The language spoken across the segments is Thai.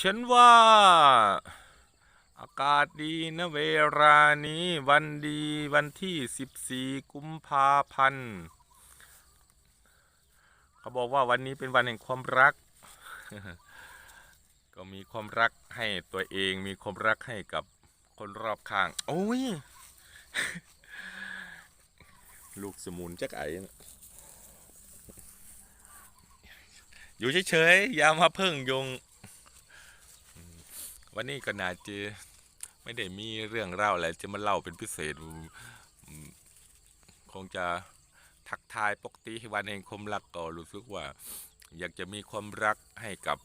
ฉันว่า อากาศดีนะเวลานี้วันดีวันที่ 14 กุมภาพันธ์เขาบอกว่าวันนี้เป็นวันแห่งความรัก ก็มีความรักให้ตัวเองมีความรักให้กับคนรอบข้าง โอ้ย ลูกสมุนจักไอนะอยู่เฉยๆอย่ามาเพิ่งยง วันนี้ก็น่าจะไม่ได้มีเรื่องเล่าอะไรจะมาเล่าเป็นพิเศษ คงจะทักทายปกติวันแห่งความรักก็รู้สึกว่า อยากจะมีความรักให้กับ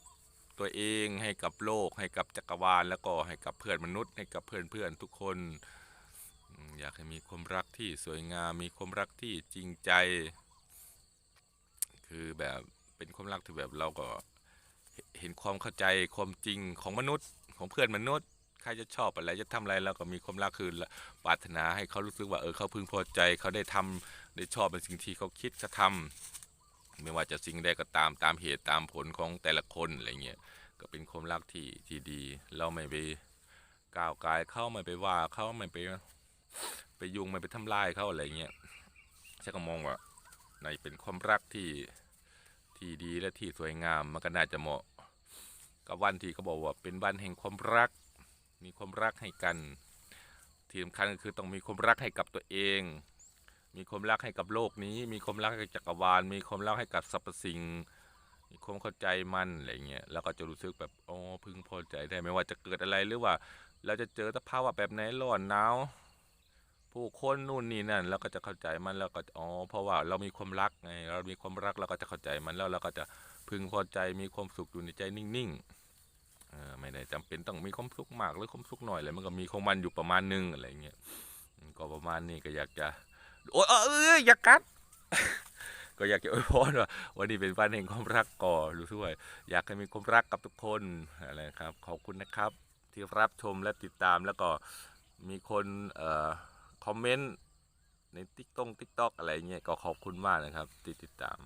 ตัวเองให้กับโลก ให้กับจักรวาลแล้วก็ให้กับเพื่อนมนุษย์ ให้กับเพื่อนๆทุกคน อยากให้มีความรักที่สวยงาม มีความรักที่จริงใจ คือแบบเป็นความรักที่แบบเราก็เห็นความเข้าใจความจริงของมนุษย์ ของเพื่อนมนุษย์ใครจะชอบอะไรจะทำอะไรเราก็มีความรักคือปรารถนาให้เขารู้สึกว่าเออเขาพึงพอใจเขาได้ทำได้ชอบในสิ่งที่เขาคิดจะทำไม่ว่าจะสิ่งใดก็ตามตามเหตุตามผลของแต่ละคนอะไรเงี้ยก็เป็นความรักที่ที่ดี เราไม่ไปก้าวกายเขาไม่ไปว่าเขาไม่ไปไปยุ่งไม่ไปทำลายเขาอะไรเงี้ยฉันก็มองว่าในเป็นความรักที่ที่ดีและที่สวยงามมันก็น่าจะเหมาะ กับวันที่เขาบอกว่าเป็นวันแห่งความรัก มีความรักให้กัน ที่สำคัญก็คือต้องมีความรักให้กับตัวเอง มีความรักให้กับโลกนี้ มีความรักให้กับจักรวาล มีความรักให้กับสรรพสิ่ง มีความเข้าใจมันอะไรเงี้ยแล้วก็จะรู้สึกแบบอ๋อพึงพอใจได้ไม่ว่าจะเกิดอะไรหรือว่า เราจะเจอสภาวะแบบไหนร้อนหนาวผู้คนนู่นนี่นั่นเราก็จะเข้าใจมันแล้วก็อ๋อเพราะว่าเรามีความรักไงเรามีความรักเราก็จะเข้าใจมันแล้วเราก็จะพึงพอใจมีความสุขอยู่ในใจนิ่งๆ ไม่ได้จำเป็นต้องมีความสุขมากหรือความสุขหน่อยเลยมันก็มีของมันอยู่ประมาณนึงอะไรเงี้ยก็ประมาณนี้ก็อยากจะโอ้ยเอยเออยากกัดก็อยากจะอวยพรว่าวันนี้เป็นวันแห่งความรักก่อรู้สึกว่าอยากให้มีความรักกับทุกคนอะไรครับขอบคุณนะครับ ที่รับชมและติดตามแล้วก็มีคนเอ่อคอมเมนต์ในติ๊กตงติ๊กตอกอะไรเงี้ยก็ขอบคุณมากนะครับที่ติดตาม